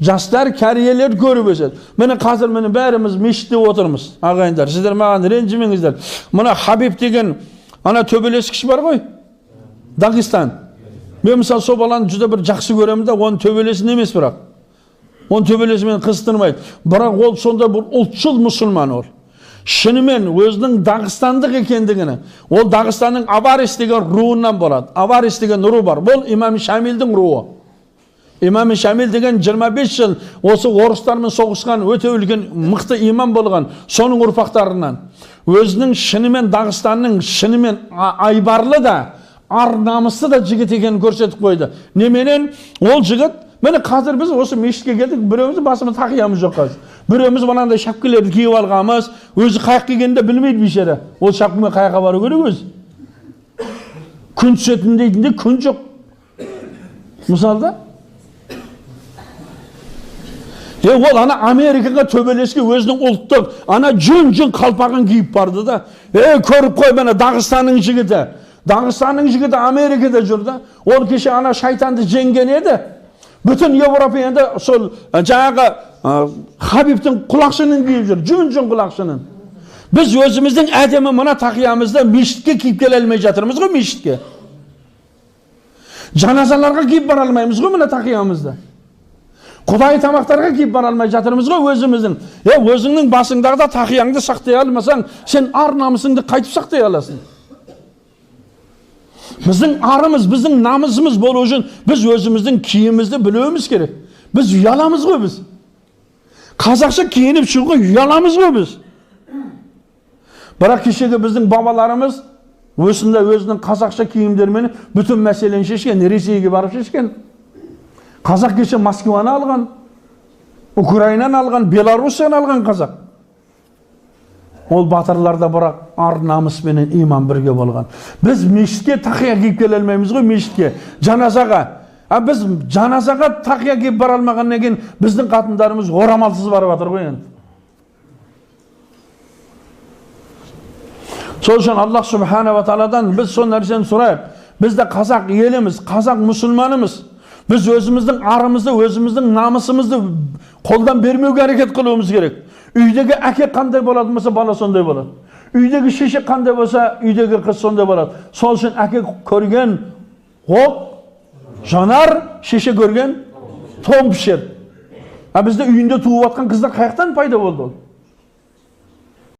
жастар кәриелер көріп өседі. Міне қазір міне бәріміз мешітте отырмыз. Ағайындар сіздер маған ренжімеңіздер. Мына хабиб деген ана төбелескіш бар ғой? Дағистан мен мысалы сол баланы жүз бір жақсы көремін да оның төбелесін емес бірақ. Оның төбелесі мені қызықтырмайды бірақ ол сондай бір ұлтшыл мұсылман ол. Шынымен өзінің дағыстандық екендігini ол дағыстанның аварис деген руынан болады. Аварис деген ру бар. Бұл имам шамилдің руы. Имам шамил деген 25 жыл осы орыстармен соғысқан өте үлкен мықты имам болған соның ұрпақтарынан өзінің шынымен дағыстанның шынымен айбарлы да ар намысты да жігіт екенін көрсетіп қойды неменен ол жігіт міне қазір біз осы мешітке келдік біреуміз басымыз тақиямыз жоқ қазір біреуміз мынандай шапкелерді киіп алғанбыз өзі қай жаққа екенін де білмейді бейшара ол шапкамен қай жаққа бару керек өзі күн түсетін дейтін де күн жоқ мысалы да е ол ана америкаға төбелеске өзінің ұлттық ана жүн жүн қалпағын киіп барды да е көріп қой міне дағыстанның жігіті дағыстанның жігіті америкада жүр да ол кеше ана шайтанды жеңген еді бүтін еуропа енді сол жаңағы ә, хабибтің құлақшынын киіп жүр жүн жүн құлақшынын біз өзіміздің әдемі мына тақиямызды мешітке киіп келе алмай жатырмыз ғой мешітке жаназаларға киіп бара алмаймыз ғой мына тақиямызды құдай тамақтарға киіп бара алмай жатырмыз ғой өзіміздің е өзіңнің басыңдағы да тақияңды сақтай алмасаң сен ар намысыңды қайтып сақтай аласың біздің арымыз біздің намысымыз болу үшін біз өзіміздің киімімізді білуіміз керек біз ұяламыз ғой біз қазақша киініп шығуға ұяламыз ғой біз бірақ кешегі біздің бабаларымыз осындай өзінің қазақша киімдермен бүтін мәселені шешкен ресейге барып шешкен қазақ кеше москваны алған украинаны алған белоруссияны алған қазақ ол батырларда бірақ ар намыспенен иман бірге болған біз мешітке тақия киіп келе алмаймыз ғой мешітке жаназаға а біз жаназаға тақия киіп бара алмағаннан кейін біздің қатындарымыз орамалсыз барып жатыр ғой енді сол үшін аллах субханала тағаладан біз сол нәрсені сұрайық біз де қазақ еліміз қазақ мұсылманымыз біз өзіміздің арымызды өзіміздің намысымызды қолдан бермеуге әрекет қылуымыз керек үйдегі әке қандай болатын болса бала сондай болады үйдегі шеше қандай болса үйдегі қыз сондай болады сол үшін әке көрген от жанар шеше көрген тон пішер а бізде үйінде туып жатқан қыздар қай жақтан пайда болды ол